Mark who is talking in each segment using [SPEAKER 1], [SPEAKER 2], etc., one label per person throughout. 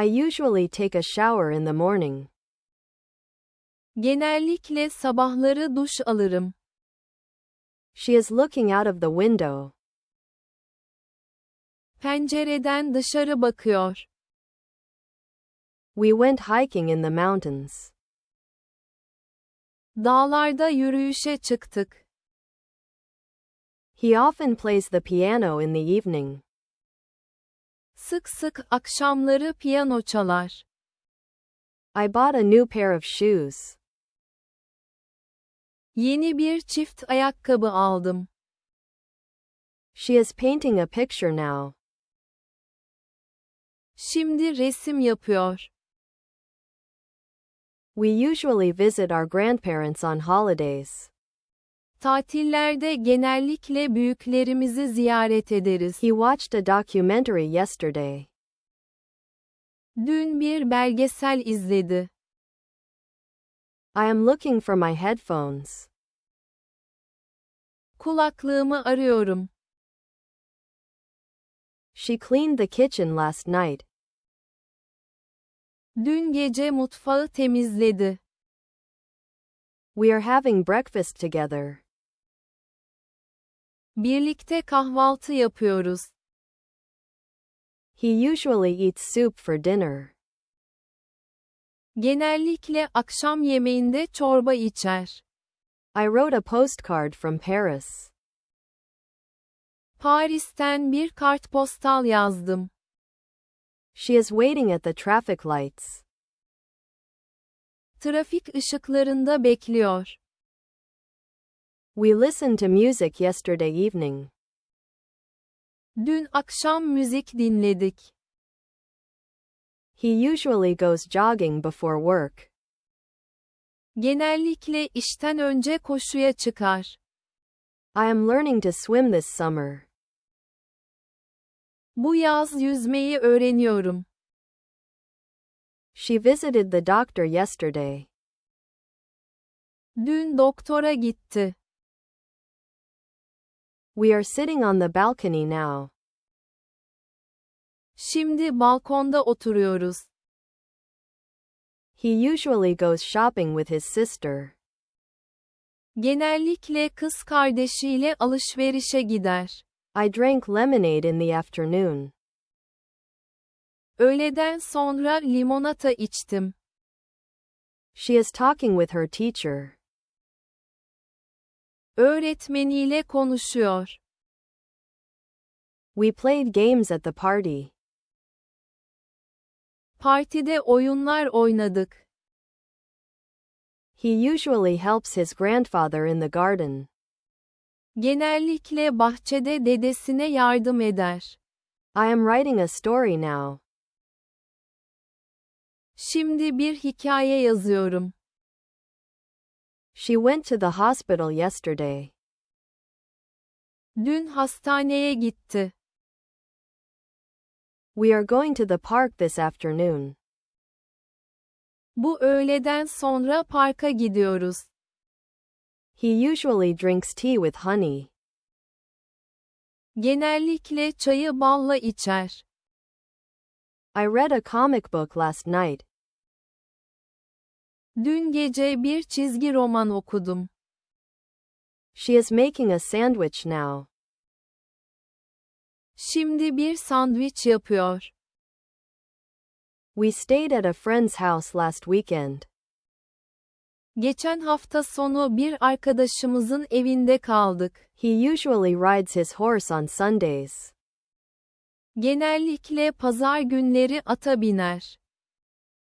[SPEAKER 1] I usually take a shower in the morning.
[SPEAKER 2] Genellikle sabahları duş alırım.
[SPEAKER 1] She is looking out of the window.
[SPEAKER 2] Pencereden dışarı bakıyor.
[SPEAKER 1] We went hiking in the mountains.
[SPEAKER 2] Dağlarda yürüyüşe çıktık.
[SPEAKER 1] He often plays the piano in the evening.
[SPEAKER 2] Sık sık akşamları piyano çalar.
[SPEAKER 1] I bought a new pair of shoes.
[SPEAKER 2] Yeni bir çift ayakkabı aldım.
[SPEAKER 1] She is painting a picture now.
[SPEAKER 2] Şimdi resim yapıyor.
[SPEAKER 1] We usually visit our grandparents on holidays.
[SPEAKER 2] Tatillerde genellikle büyüklerimizi ziyaret ederiz.
[SPEAKER 1] He watched a documentary yesterday.
[SPEAKER 2] Dün bir belgesel izledi.
[SPEAKER 1] I am looking for my headphones.
[SPEAKER 2] Kulaklığımı arıyorum.
[SPEAKER 1] She cleaned the kitchen last night.
[SPEAKER 2] Dün gece mutfağı temizledi.
[SPEAKER 1] We are having breakfast together.
[SPEAKER 2] Birlikte kahvaltı yapıyoruz.
[SPEAKER 1] He usually eats soup for dinner.
[SPEAKER 2] Genellikle akşam yemeğinde çorba içer.
[SPEAKER 1] I wrote a postcard from Paris.
[SPEAKER 2] Paris'ten bir kartpostal yazdım.
[SPEAKER 1] She is waiting at the traffic lights.
[SPEAKER 2] Trafik ışıklarında bekliyor.
[SPEAKER 1] We listened to music yesterday evening.
[SPEAKER 2] Dün akşam müzik dinledik.
[SPEAKER 1] He usually goes jogging before work.
[SPEAKER 2] Genellikle işten önce koşuya çıkar.
[SPEAKER 1] I am learning to swim this summer.
[SPEAKER 2] Bu yaz yüzmeyi öğreniyorum.
[SPEAKER 1] She visited the doctor yesterday.
[SPEAKER 2] Dün doktora gitti.
[SPEAKER 1] We are sitting on the balcony now.
[SPEAKER 2] Şimdi balkonda oturuyoruz.
[SPEAKER 1] He usually goes shopping with his sister.
[SPEAKER 2] Genellikle kız kardeşiyle alışverişe gider.
[SPEAKER 1] I drank lemonade in the afternoon.
[SPEAKER 2] Öğleden sonra limonata içtim.
[SPEAKER 1] She is talking with her teacher.
[SPEAKER 2] Öğretmeniyle konuşuyor.
[SPEAKER 1] We played games at the party.
[SPEAKER 2] Partide oyunlar oynadık.
[SPEAKER 1] He usually helps his grandfather in the garden.
[SPEAKER 2] Genellikle bahçede dedesine yardım eder.
[SPEAKER 1] I am writing a story now.
[SPEAKER 2] Şimdi bir hikaye yazıyorum.
[SPEAKER 1] She went to the hospital yesterday.
[SPEAKER 2] Dün hastaneye gitti.
[SPEAKER 1] We are going to the park this afternoon.
[SPEAKER 2] Bu öğleden sonra parka gidiyoruz.
[SPEAKER 1] He usually drinks tea with honey.
[SPEAKER 2] Genellikle çayı balla içer.
[SPEAKER 1] I read a comic book last night.
[SPEAKER 2] Dün gece bir çizgi roman okudum.
[SPEAKER 1] She is making a sandwich now.
[SPEAKER 2] Şimdi bir sandviç yapıyor.
[SPEAKER 1] We stayed at a friend's house last weekend.
[SPEAKER 2] Geçen hafta sonu bir arkadaşımızın evinde kaldık.
[SPEAKER 1] He usually rides his horse on Sundays.
[SPEAKER 2] Genellikle pazar günleri ata biner.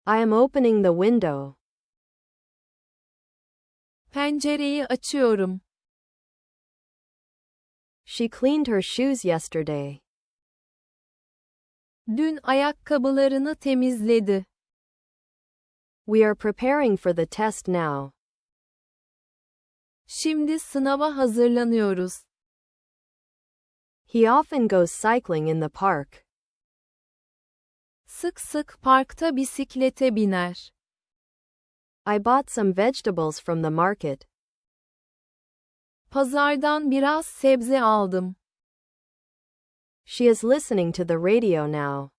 [SPEAKER 1] I am opening the window.
[SPEAKER 2] Pencereyi açıyorum.
[SPEAKER 1] She cleaned her shoes yesterday.
[SPEAKER 2] Dün ayakkabılarını temizledi.
[SPEAKER 1] We are preparing for the test now.
[SPEAKER 2] Şimdi sınava hazırlanıyoruz.
[SPEAKER 1] He often goes cycling in the park.
[SPEAKER 2] Sık sık parkta bisiklete biner.
[SPEAKER 1] I bought some vegetables from the market.
[SPEAKER 2] Pazardan biraz sebze aldım.
[SPEAKER 1] She is listening to the radio now.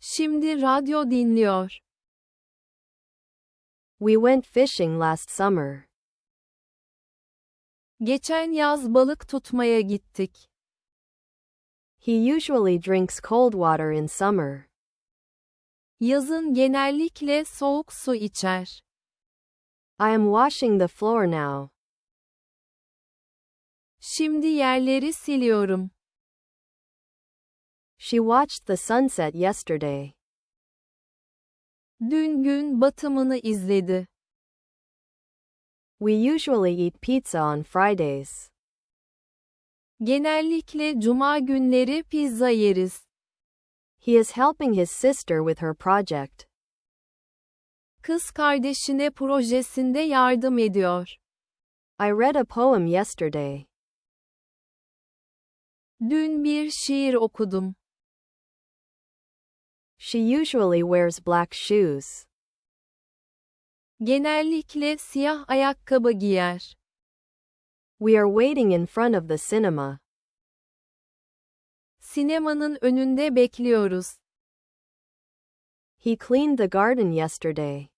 [SPEAKER 2] Şimdi radyo dinliyor.
[SPEAKER 1] We went fishing last summer.
[SPEAKER 2] Geçen yaz balık tutmaya gittik.
[SPEAKER 1] He usually drinks cold water in summer.
[SPEAKER 2] Yazın genellikle soğuk su içer.
[SPEAKER 1] I am washing the floor now.
[SPEAKER 2] Şimdi yerleri siliyorum.
[SPEAKER 1] She watched the sunset yesterday.
[SPEAKER 2] Dün gün batımını izledi.
[SPEAKER 1] We usually eat pizza on Fridays.
[SPEAKER 2] Genellikle cuma günleri pizza yeriz.
[SPEAKER 1] He is helping his sister with her project.
[SPEAKER 2] Kız kardeşine projesinde yardım ediyor.
[SPEAKER 1] I read a poem yesterday.
[SPEAKER 2] Dün bir şiir okudum.
[SPEAKER 1] She usually wears black shoes.
[SPEAKER 2] Genellikle siyah ayakkabı giyer.
[SPEAKER 1] We are waiting in front of the cinema.
[SPEAKER 2] Sinemanın önünde bekliyoruz.
[SPEAKER 1] He cleaned the garden yesterday.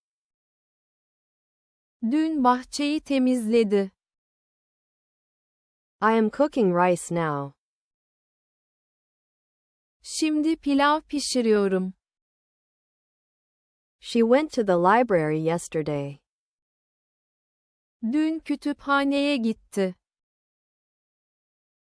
[SPEAKER 2] Dün bahçeyi temizledi.
[SPEAKER 1] I am cooking rice now.
[SPEAKER 2] Şimdi pilav pişiriyorum.
[SPEAKER 1] She went to the library yesterday.
[SPEAKER 2] Dün kütüphaneye gitti.